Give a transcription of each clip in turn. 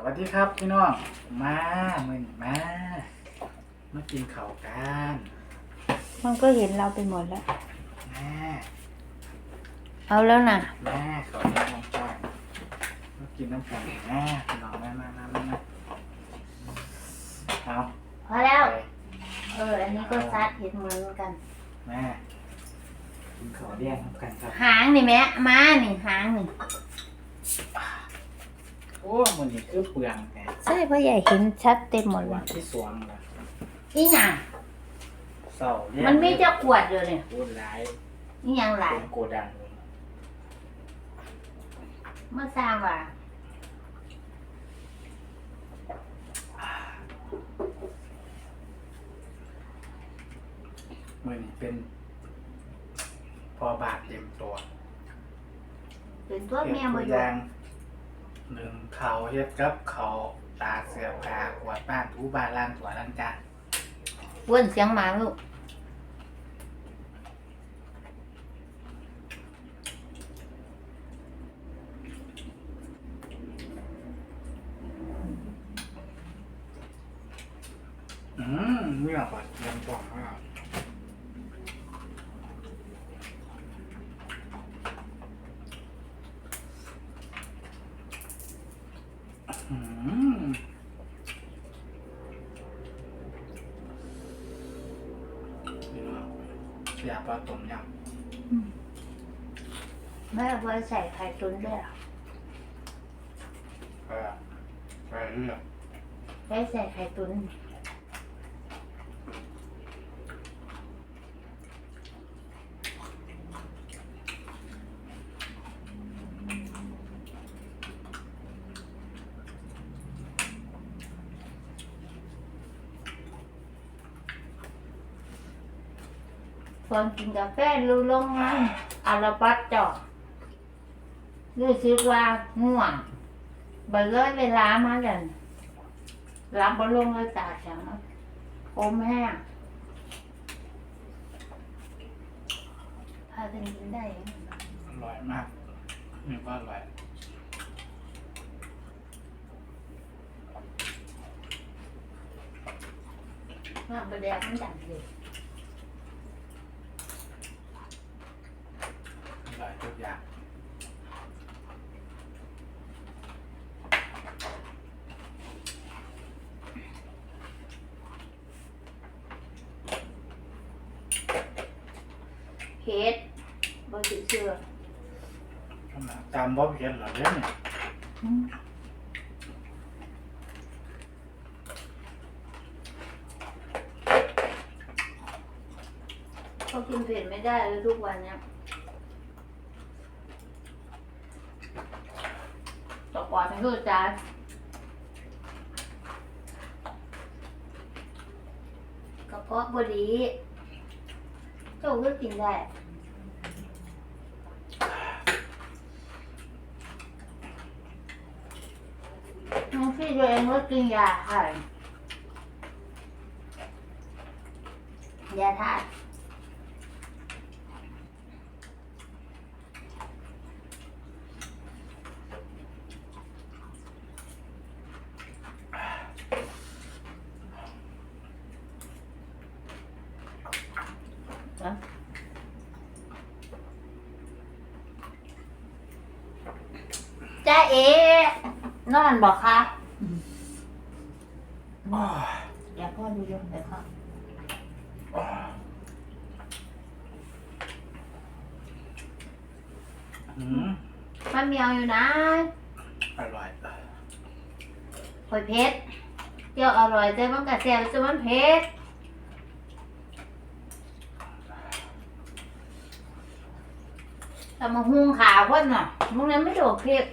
สวัสดีครับพี่น้อง มาเมื่อนี้มา มากินข้าวกันมันก็เห็นเราไปหมดแล้วแม่เอาแล้วนะแม่ขอน้ำน้ำจ้อยมากินน้ำกันแม่พี่น้องแม่มามามามาเอาพอแล้ว ไปเออ อันนี้ก็ซัดเห็นเหมือนกันแม่กินข้าวเลี้ยงน้ำกันครับหางนี่แม่มานี่หางนี่ โอ้มันนี่คือเปลืองแต่ใช่เพราะใหญ่เห็นชัดเต็มหมดเลวันยที่สวงเลยนี่หยังเศร้าเลี้ยงมันไม่จะขวดอยู่เนี่ยพูดร้ายนี่หยังหลายเป็นโกดังเลยเมื่อสร้างว่ามือนี่เป็น พอบาทเต็มตัวเป็นตัวเก็บแม่ตัมาวอยู่อยาง หนึ่งเขาเฮ็ดกับเขาตากเสื้อผ้ากวาดบ้านถูบ้านล้างถัวล้างจานเว้นเสียงหมาลูกอืมเมื่อก่อนเรียนก่อนว่าอืมนี่เนาะอยากปลาต้มยำ แม่ไว้ใส่ไข่ตุ๋นด้วยเหรอเออไปเรื่อยไว้ใส่ไข่ตุ๋นตอนกินกาแฟรูลงนั้นอาราปัดจอด รู้สึกว่าง่วงเบลเลยเวลามาเลยรับบอลงเลยตาแข็งอมแห้งพากันกินได้ยังไงอร่อยมากนี่ก็อร่อยมากประเดี๋ยวมันดังเลย อร่อยทุกอย่าง เฮ็ดบ่สิเชื่อ ขนาดจำบ่ เพียนหรอเด้เนี่ยเขากินเผ็ดไม่ได้เลยทุกวันเนี้ยต่อก่อนให้รู้จักกระเพาะบดีเจ้าก็กินได้ น้องพี่ตัวเองก็กินยาค่ะยาทาตุจ้าเอนอนบอกคะ อ้าว อย่าพ่ อดูยมแต่ค่ะอ้าวอืมมันเมียวอยู่นะอร่อยหอยเพชรเจียวอร่อยแต่มันกระเซียวจะมันเพชรแต่มาหุงขาวคนน่ะมึงนั้นไม่โดดเพช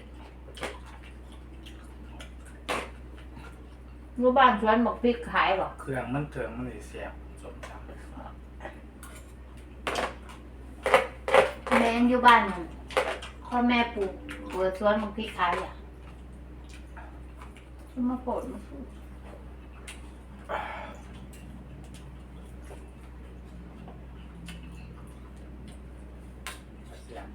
รู้บ้านชวนบอกพริกขายหรอเครื่องมันเถิงมันเลยเสียบสมตำแม่อยู่บ้านนั่นพ่อแม่ปลูกเปิดสวนบอกพริกขายอะมาโปรดมาพูดยบ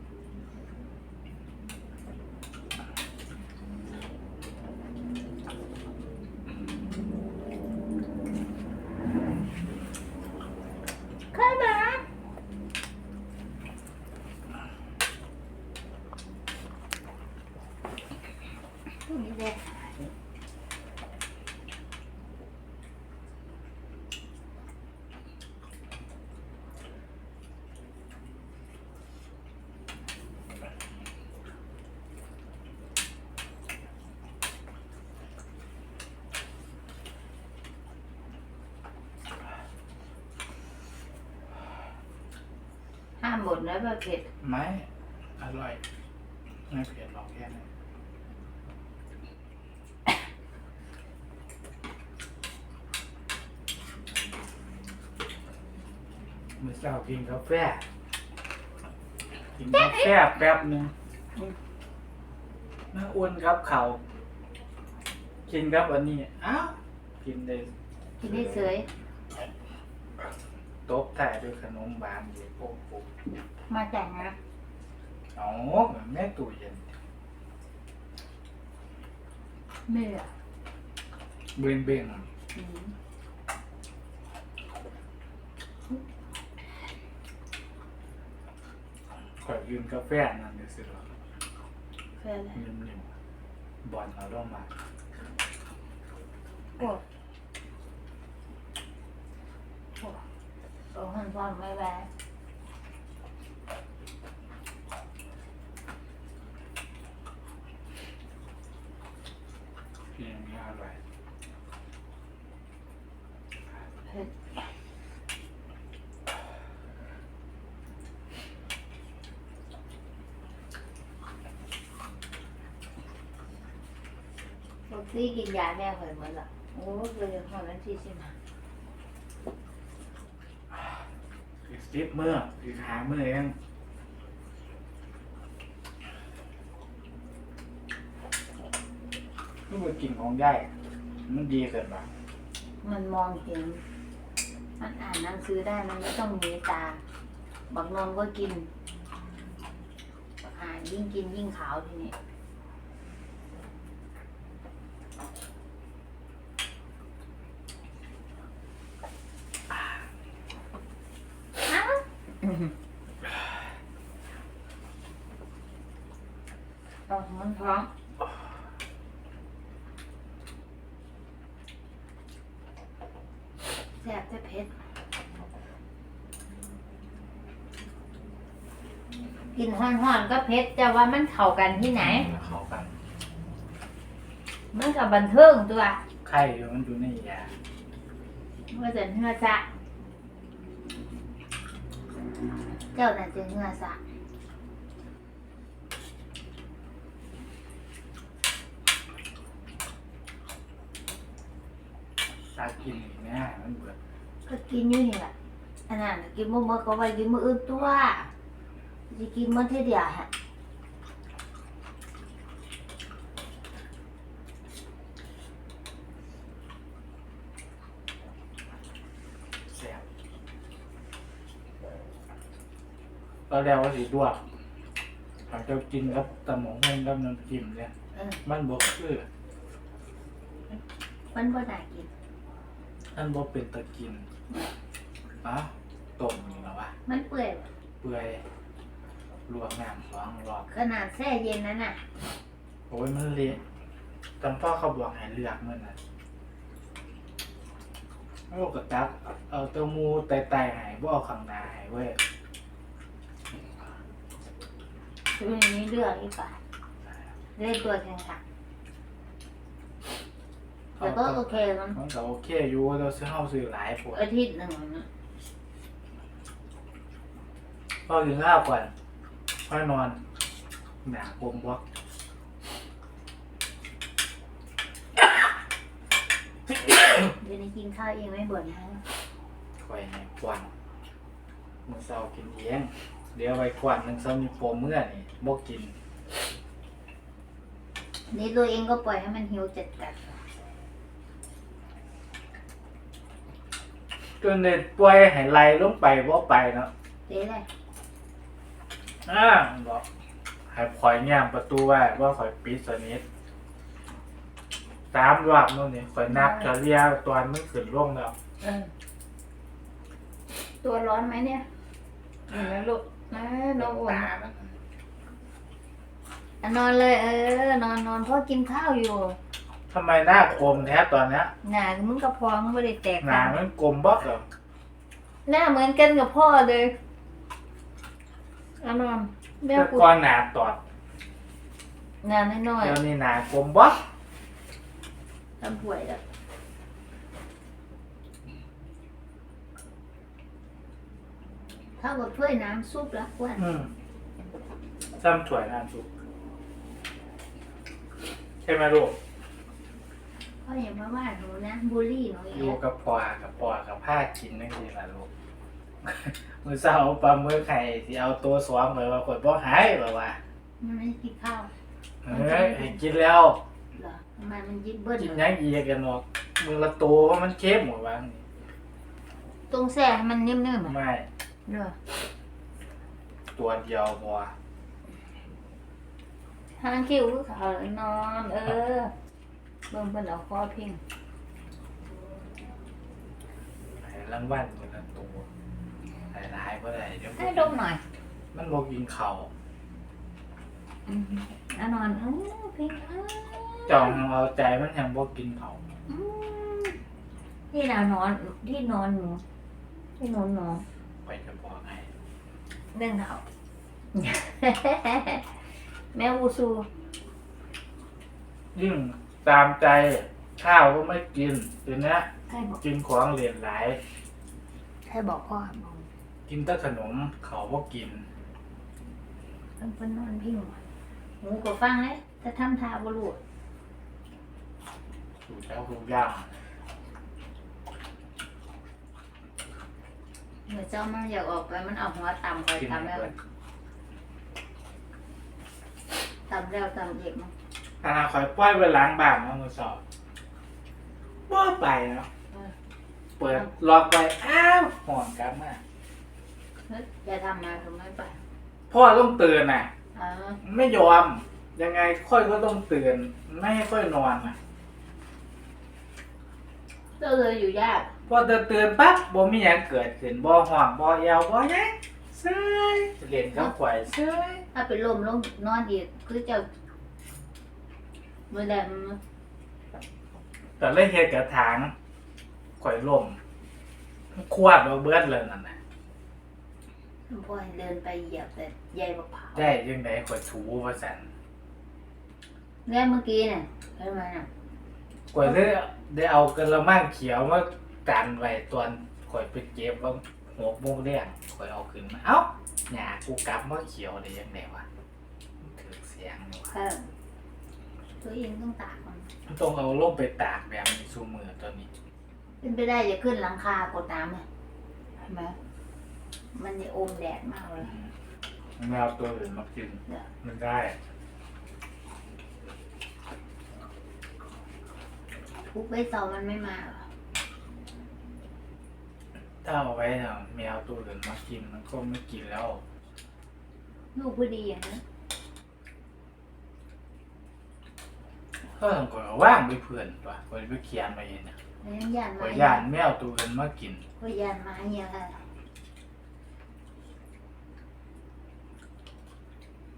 นี่ได้หาย ห้ามบ่นนะว่าเผ็ดไม่อร่อยไม่เผ็ดหรอกแค่นั้นมื่อเช้ากินกาแฟกินกาแฟแป๊บหนึงมาอ้วนครับเขาวกินครับอันนี้อ้าวกินได้กินได้เสย ตบแต่ด้วยขนมบานเดี๋ยวโป๊ะโป๊ะมาจากนะอ๋อแม่ตู้เย็นเมื่อเบ่งเบ่งอืมขอยืมกาแฟนั่นเดี๋ยวสิหรอเพื่ออะไรนิ่มๆบอลเอาลงมาโอ้โอ้ โอ้หันฟังไม่แวะเพียงนี้อร่อยเผ็ดปกติกินยาแม่เคยหมดละโอ้เลยหอนั้นที่สิมาอี กสิบมื้ออีกหามื้อเองนี่มันกินของได้ มันดีเกินไปมันมองเห็น มันอ่านหนังสือได้มันไม่ต้องมีตา บักนมก็กิน อ่านยิ่งกินยิ่งขาวทีนี้อ้าวเอามัน ท้องแซ่บแต่เผ็ดกินห้อนๆก็เผ็ดจะว่ามันเข้ากันที่ไหน เขากันมันกับบันเทิงตัวไข่อยู่มันอยู่ในยาเมื่อจะเนื้อจะเจ้าน่ะจะเนื้อสะ ตากินอีกแน่มันเบื่อก็กินอยู่นี่แหละอันนั้นน่ะกินมื้อมื้อก็ไว้กินมื้ออื่นตัวจะกินมื้อเท่าเดียวฮะแซ่บตอนแรกว่าสีดวกหากจะกินกับตะหมงเงินกับน้ำจิ้มเนี่ยเออมันบอกคือมันบ่น่ากิน มันบอกเป็นตะกินอะต้มนี่นะวะมันเปื่อย เปื่อยลวกน้ำสองรอบขนาดแช่เย็นนั้นน่ะ โอ้ยมันเละจำพ่อเขาบอกให้เลือกมันนะเอากระตับเอาเต้ามูไตไตๆให้บ่เอาข้างหน้าให้เว้ยคือในนี้เลือกอีกฝ่ายเล่นตัวแข่งขัน แต่ก็โอเคมันมันก็โอเคอยู่เราซื้อเฮาซื้อหลายปวดอาทิตย์หนึ่งนะพอกินข้าวก่อนค่อยนอนหนาปมบวกเดี๋ยวนี้กินข้าวเองไม่บ่นนะค่อยให้กวนมื้อเช้ากินเองเดี๋ยวไว้กวนนึงเช้ามีปมเมื่อนี่บ่กินนี่ตัวเองก็ปล่อยให้มันหิวจัดจัด จนได้ป่วยให้ไหลลงไปบ่ไปเนาะๆเจ๊เลยอ่าบอกให้ข่อยแง้มประตูไว้ว่าข่อยปิดสนิทสามรอบนู่นนี่ข่อยนับจะเรียกตอนมันขึ้นลงแล้วเออ ตัวร้อนไหมเนี่ยเห็นไหมลูกนะน้องอ้วนตามันอะนอนเลย เออ นอนนอนพ่อกินข้าวอยู่ ทำไมหน้าคมแท้ตอนเนี้ยหน้ามึงกับพ่อมึงไม่ได้แตกหน้าต่างมันกลมบล็อกเหรอหน้าเหมือนกันกับพ่อเลยอะนอนแม่แต่กูก่อนหน้าตอดหน้าน้อยเดี๋ยวนี้หน้ากลมบล็อกๆทำป่วยแล้วเท่ากับถ้วยน้ำซุปละอ้วนอืมซ้ำถวยน้ำซุปใช่ไหมลูก พ่ออย่ามาว่าหนูนะบูลลี่หนูอีกอยู่แล้วกับปอกับปอกับผ้ากินนั่นเองล่ะลูกมือเศร้าปลามือไข่ที่เอาตัวสวมเลยว่าคนบ่หายแบบว่ามันไม่กินข้าวเฮ้ยให้กินแล้ว เหรอทำไมมันยิ้มเบิ้ลกินหยังอีกกันหรอกมือละตัวว่ามันเค็มหมดวางตรงแส่ให้มันนิ่มๆอะไม่เด้อตัวเดียวพอทางคิวเขานอน เออ เบิ่งเพิ่นเอาคอพิงให้รางวัลมือละตัวหลายๆก็ได้เดี๋ยวให้ดมหน่อยมันบอกกินเข่าวอืมอะนอนเออพิงเออจองเอาใจมันยังบอกกินเข่าวอืมที่นอนนอนที่นอนหนูที่นอนหนูไปจะบอกให้เรื่องเขาแม่อูซูยิ่ง ตามใจข้าวก็ไม่กินทีเนี้ยใครบอกกินของเหรียญหลาย ใครบอกพ่อบอกกินแต่ขนมเขาก็กินเพิ่นเพิ่นนอนพิงหมูก็ฟังเลยจะทำทาบรูสูตรแล้วทุกอย่างเมื่อเจ้ามันอยากออกไปมันเอาหัวต่ำไปกินต่ำแล้วเบิดต่ำแล้วต่ำอีกมั้ง ขนาดคอยปล่อยไปล้างบ้านมามือสอบบ่ไปเนาะเปิดล็อกไปอ้าวห่อนกลับมาเฮ้ยอย่าทำมาทำไมไปพ่อต้องตื่นน่ะอ่าไม่ยอม ยังไงค่อยก็ต้องตื่นไม่ให้ค่อยนอนน่ะก็เลยอยู่ยากพอเตือนตื่นปั๊บบ่มีหยังเกิดขึ้นบ่ห่วงบ่เอวบ่หยังเซ้ยเล่นกับข่อยเซ้ยถ้าไปลมลงนอนอีกคือเจะ เมื่อใดมันแต่เลยเฮ็ดกระถางข่อยล่มควาดเอาเบิดเลยนั่นน่ะพอให้เดินไปเหยียบแต่ใยบักเผาได้จังไดข่อยถูว่าซั่นแล้วเมื่อกี้เนี่ยเห็นไหมน่ะข่อยเลยได้เอากระมังเขียวมากันไว้ตอนข่อยไปเก็บว่าหัวโมงแดงข่อยเอาขึ้นมาเอ้าหญ้ากูกลับมาเขียวได้ยังไงวะถือเสียงนี่วะเออ ตัวเองต้องตากมันต้องเอาลงไปตากแบบนี้ซูมือตัวนี้ เป็นไปได้จะขึ้นหลังคากดน้ำเนี่ยเห็นไหมมันจะอมแดดมากเลยมันเอาตัวอื่นมากิน มันได้ทุกใบเสามันไม่มาหรอถ้าเอาไว้เนี่ยแมวตัวอื่นมากินมันก็ไม่กินแล้ว ลูกพอดีอย่างนี้ก็ ต้องกดว่างไปเพื่อนตัวกดไปเขียนไปเนี่ยแล้วยังยานกมาดยานแมวตัวอื่นมากินก็ยานมาเนี่ยค่ะ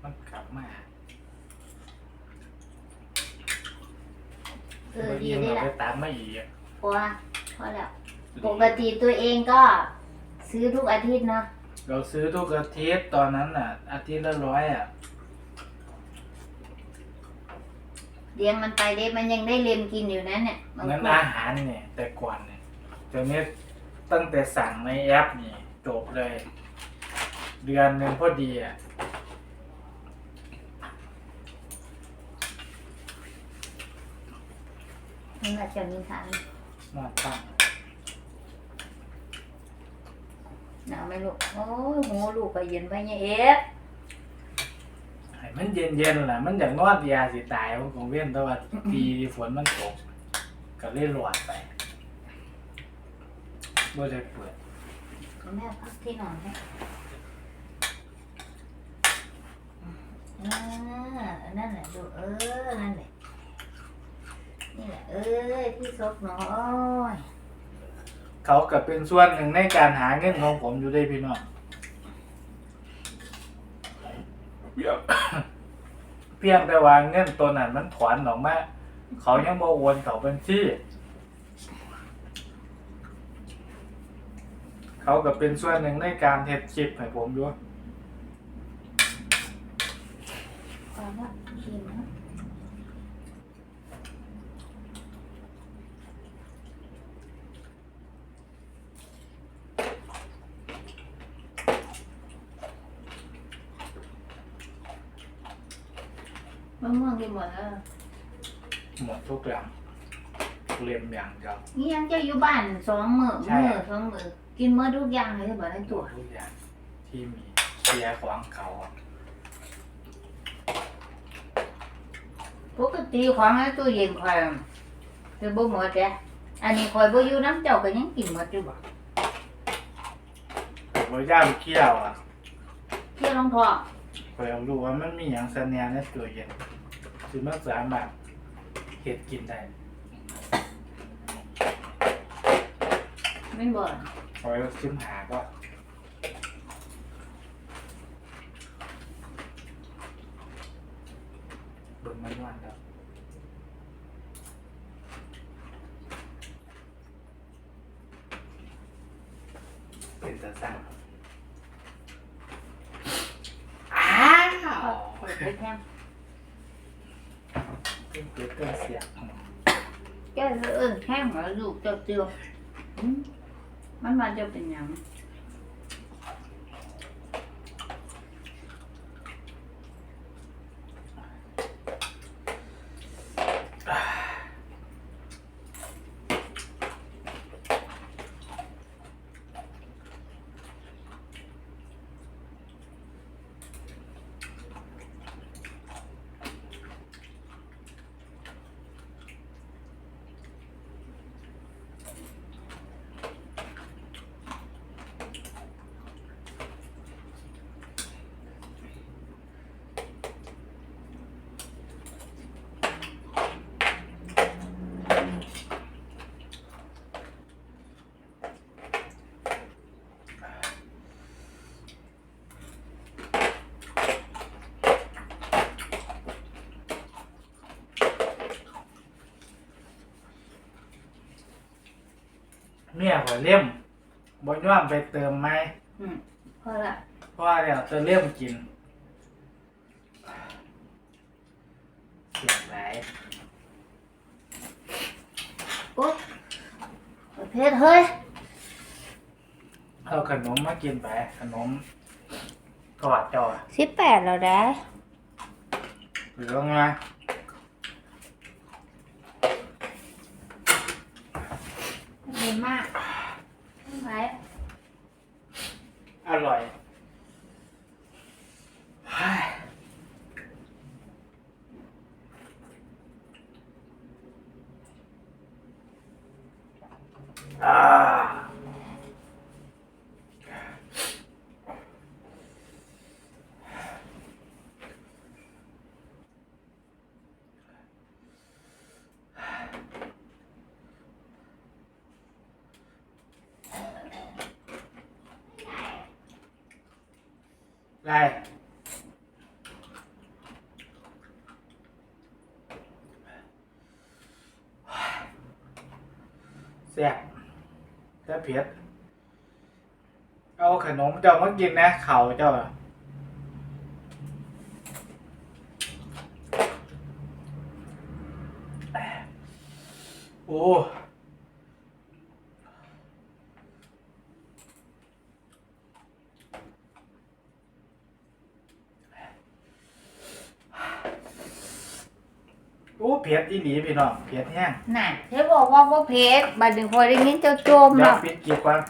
มันกลับมาเออดีเมื่อได้เราละไปตามมาอีกเพราะว่าพอแล้วปกติตัวเองก็ซื้อทุกอาทิตย์เนาะเราซื้อทุกอาทิตย์ตอนนั้นน่ะ อาทิตย์ละร้อยอะ เลี้ยงมันไปได้มันยังได้เลียมกินอยู่นะเนี่ยบางงั้นคนอาหารเนี่ยแต่ก่อนเนี่ยตอนนี้ตั้งแต่สั่งในแอปนี่จบเลย เดือนหนึ่งพอดีอะมันอาจจะมีทางนอนตั้งหนาวไหมลูกโอ้ยโหลูกก็เย็นไปเนี่ยเอ๊ะให้มันเย็นๆล่ะมันอยากนอนยาสิตายมันคงเว้นแต่ว่าปีฝนมันตกก็เล่นหลอดไปบ่ได้เปิดแม่พักที่นอนให้อ่านั่นแหละลูกเออ นั่นแหละ นี่แหละ เอ้ยที่ซบน้อย เขาก็เป็นส่วนหนึ่งในการหาเงินของผมอยู่ได้พี่น้อง เเพียงแต่ว่าเงินตัวนั้นมันถอนออกมาเขายังบ่โอนเขาบัญชีเขาก็เป็นส่วนหนึ่งในการเทดคลิปให้ผมด้วย ความว่าเห็นนะ มะม่วงกินหมดแล้วหมดทุกอย่างเรียนอย่างเดียวนี่ยังจะอยู่บ้านสองมือใช่มือสองมือกินเมื่อทุกอย่างเลยแบบในตัวทุกอย่างที่มีเคลียร์ของเขาอะปกติของในตู้เย็นคอยคือบ่หมดแกอันนี้คอยบ่อยู่น้ำเจ้าก็ยังกินหมดอยู่บ่แต่ว่าย่ามเคี่ยวอะเที่ยวลงท้องคอยเอารู้ว่ามันมีอย่างเสนียในตัวเย็น คือมันสามารถเฮ็ดกินได้ไม่นบ่คอยชิมหาก็เบิ่งมันวันแล้วเป็นตาสั่งอ้าวคอยไปแทง เป็นเกิดเกินเสียแกเอิ้นแห้งเหรอลูกเจ้าเตียวอืมมันมาจะเป็นยัง เมียขอยเลี่ยมบนย่อมไปเติมไหมอืมพอละเพราะว่าเดี๋ยวจะเลี่ยมกินเสียงไหลโอ๊ยประเภทเฮ้ยเอาขนมมากินไปขนมกอดจอสิบแปดแล้วได้หรือว่าไง ดีมากไม่ไหว อร่อยเฮ้ย อ่า ไรแซ่บ เผ็ดเอาขนมเจ้ามากินนะเข่าเจ้าโอ้ ผ็ดอีหลีพี่น้องเผ็ดแห้งน่ะเธอบอกว่าบ่เผ็ดบัดนี้พอได้ยินเจ้าโจมเดี๋ยวแล้วปิดคลิปก่อน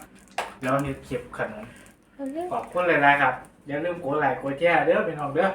เดี๋ยวนี่คลิปขนมขอบคุณเลยนะครับอย่าลืมกดไลค์กดแชร์เด้อพี่น้องเด้อ